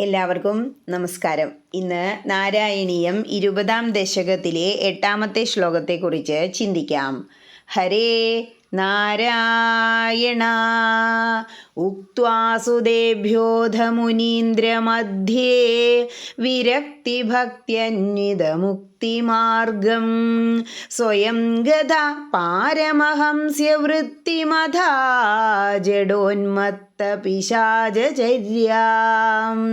എല്ലാവർക്കും നമസ്കാരം. ഇന്ന് നാരായണീയം ഇരുപതാം ദശകത്തിലെ എട്ടാമത്തെ ശ്ലോകത്തെക്കുറിച്ച് ചിന്തിക്കാം. ഹരേ നാരായണ. ഉക്വാസുദേഭ്യോധമുനീന്ദ്രമധ്യേ വിരക്തിഭക്തിയന്വിതമുക്തിമാർഗം. സ്വയം ഗത പാരമഹംസ്യവൃത്തിമഥാ ജഡോന്മത്ത പിശാചര്യാം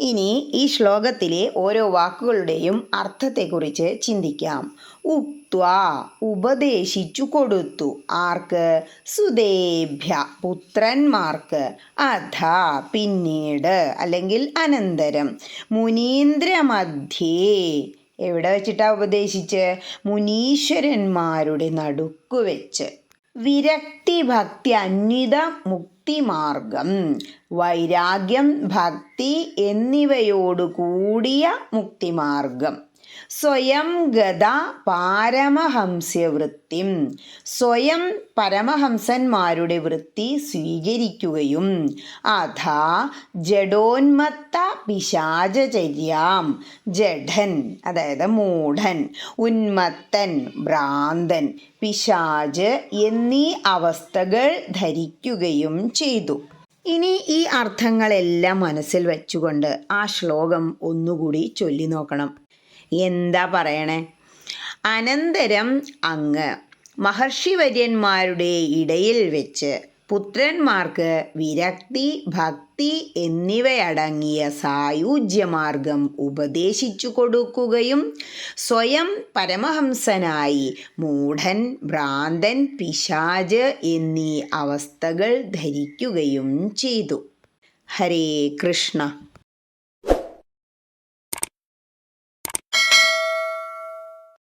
ഇനി ഈ ശ്ലോകത്തിലെ ഓരോ വാക്കുകളുടെയും അർത്ഥത്തെക്കുറിച്ച് ചിന്തിക്കാം. ഉക്വാ ഉപദേശിച്ചു കൊടുത്തു. ആർക്ക്? സുദേഭ്യ പുത്രന്മാർക്ക്. അധ പിന്നീട് അല്ലെങ്കിൽ അനന്തരം. മുനീന്ദ്രമധ്യേ. എവിടെ വെച്ചിട്ടാ ഉപദേശിച്ച്? മുനീശ്വരന്മാരുടെ നടുക്കു വെച്ച്. വിരക്തി ഭക്തി അന്വിത മുക്തിമാർഗം വൈരാഗ്യം ഭക്തി എന്നിവയോടു കൂടിയ മുക്തിമാർഗം സ്വയം ഗത പാരമഹംസ്യവൃത്തിം. സ്വയം പരമഹംസന്മാരുടെ വൃത്തി സ്വീകരിക്കുകയും അഥാ ജഡോന്മത്ത പിശാചര്യാം ജഡൻ അതായത് മൂഢൻ ഉന്മത്തൻ ഭ്രാന്തൻ പിശാജ് എന്നീ അവസ്ഥകൾ ധരിക്കുകയും ചെയ്തു. ഇനി ഈ അർത്ഥങ്ങളെല്ലാം മനസ്സിൽ വെച്ചുകൊണ്ട് ആ ശ്ലോകം ഒന്നുകൂടി ചൊല്ലി നോക്കണം എന്താ പറയണേ? അനന്തരം അങ്ങ് മഹർഷിവര്യന്മാരുടെ ഇടയിൽ വെച്ച് പുത്രന്മാർക്ക് വിരക്തി ഭക്തി എന്നിവയടങ്ങിയ സായുജ്യമാർഗം ഉപദേശിച്ചു കൊടുക്കുകയും സ്വയം പരമഹംസനായി മൂഢൻ ഭ്രാന്തൻ പിശാജ് എന്നീ അവസ്ഥകൾ ധരിക്കുകയും ചെയ്തു. ഹരേ കൃഷ്ണ.